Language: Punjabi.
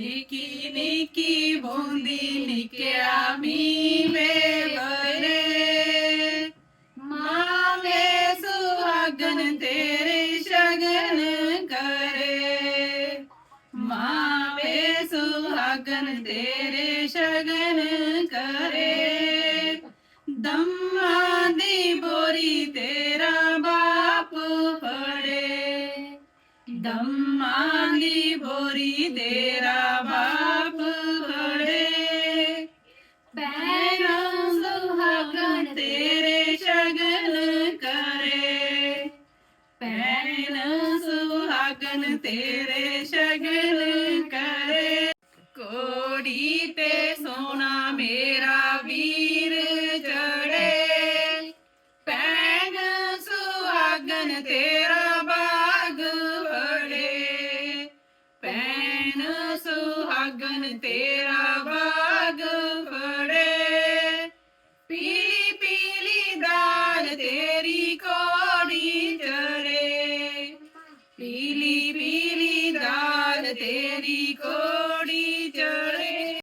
ਨਿੱਕੀ ਨਿੱਕੀ ਬੂੰਦੀ ਨਿਕਿਆ ਮੀਵੇਂ ਬਰੇ ਮਾਵੇ ਸੁਹਾਗਨ ਤੇਰੇ ਸ਼ਗਨ ਕਰੇ। ਮਾਵੇ ਸੁਹਾਗਨ ਤੇਰੇ ਸ਼ਗਨ ਕਰੇ। ਦੰਮਾਂ ਦੀ ਬੋਰੀ ਤੇਰਾ ਬਾਪ ਫੜੇ। ਦੰਮਾਂ ਦੀ ਬੋਰੀ ਤੇਰਾ ਪੈਰਾਂ ਸੁਹਾਗਣ ਤੇਰੇ ਸ਼ਗਨ ਕਰੇ। ਪੈਨ ਸੁਹਾਗਣ ਤੇਰੇ ਸ਼ਗਨ ਕਰੇ। ਕੋੜੀ ਤੇ ਸੋਨਾ ਮੇਰਾ ਵੀਰ ਜੜੇ ਪੈਨ ਸੁਹਾਗਨ ਤੇਰਾ ਬਾਗ ਫੜੇ ਪੈਨ ਸੁਹਾਗਨ ਤੇਰਾ ਬਾਗ ਤੇਰੀ ਕੋੜੀ ਚੜੇ। ਪੀਲੀ ਪੀਲੀ ਦਾਲ ਤੇਰੀ ਕੋੜੀ ਚੜੇ